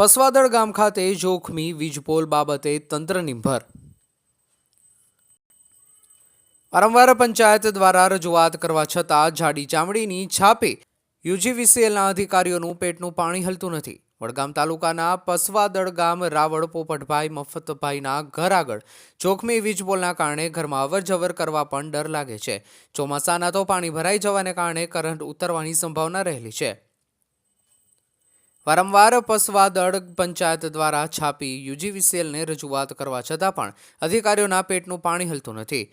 પસવાદળ ગામ ખાતે જોખમી વીજપોલ બાબતે તંત્ર ભર. વારંવાર પંચાયત દ્વારા રજૂઆત કરવા છતાં જાડી ચામડીની છાપે યુજીવીસીએલના અધિકારીઓનું પેટનું પાણી હલતું નથી. વડગામ તાલુકાના પસવાદળ ગામ રાવળ પોપટભાઈ મફતભાઈના ઘર આગળ જોખમી વીજપોલના કારણે ઘરમાં અવરજવર કરવા પણ ડર લાગે છે. ચોમાસાના તો પાણી ભરાઈ જવાને કારણે કરંટ ઉતરવાની સંભાવના રહેલી છે. વારંવાર પસવાદળ પંચાયત દ્વારા છાપી યુજીવીસીએલને રજૂઆત કરવા છતાં પણ અધિકારીઓના પેટનું પાણી હલતું નથી.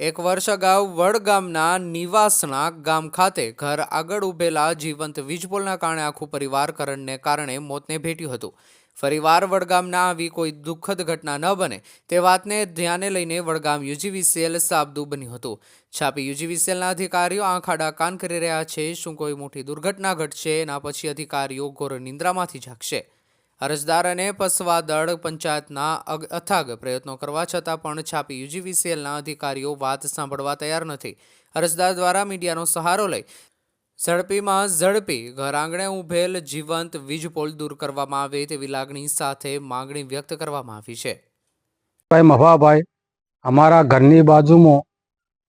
એક વર્ષ અગાઉ વડગામના નિવાસના ગામ ખાતે ઘર આગળ ઉભેલા જીવંત વીજપોલના કારણે આખું પરિવાર કરંટને કારણે મોતને ભેટ્યું હતું. ફરીવાર વડગામના આવી કોઈ દુઃખદ ઘટના ન બને તે વાતને ધ્યાને લઈને વડગામ યુજીવીસીએલ સાબદું બન્યું હતું. છાપી યુજીવીસીએલના અધિકારીઓ આંખ આડા કાન કરી રહ્યા છે, શું કોઈ મોટી દુર્ઘટના ઘટશે એના પછી અધિકારીઓ ઘોર નિંદ્રામાંથી જાગશે. અરજદાર અને પસવાદળ પંચાયતના અથાગ પ્રયત્નો કરવા છતાં પણ છાપી યુજીવીસીએલના અધિકારીઓ વાત સાંભળવા તૈયાર નથી. અરજદાર દ્વારા મીડિયાનો સહારો લઈ ઝડપીમાં ઝડપી ઘર આંગણે ઉભેલ જીવંત વીજપોલ દૂર કરવામાં આવે તેવી લાગણી સાથે માંગણી વ્યક્ત કરવામાં આવી છે. ભાઈ મફાભાઈ, અમારા ઘરની બાજુમાં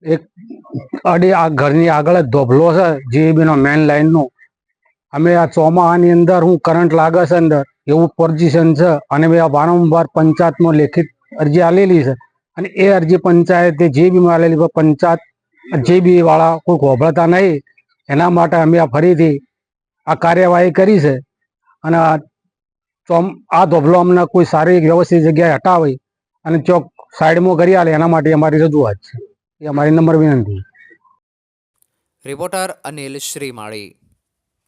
એક અડી આ ઘરની આગળ ધોભલો છે, જીબીનો મેન લાઈનનો અમે આ ચોમાસાની અંદર હું કરંટ લાગે છે અંદર, એવું પોઝિશન છે. અને મેં આ વારંવાર પંચાયતમાં લેખિત અરજી આલેલી છે. અને એ અરજી પંચાયતે જે બીમાં આલેલી પંચાયત જે બી વાળા કોઈ ગોભળતા નહીં, એના માટે અમે આ ફરીથી આ કાર્યવાહી કરી છે. અને આ ધોબલો અમને કોઈ સારી વ્યવસ્થિત જગ્યાએ હટાવી અને ચોક સાઈડમાં કરી આલે, એના માટે અમારી રજૂઆત છે. એ અમારી નંબર વિનંતી રિપોર્ટર અનિલ શ્રીમાળી.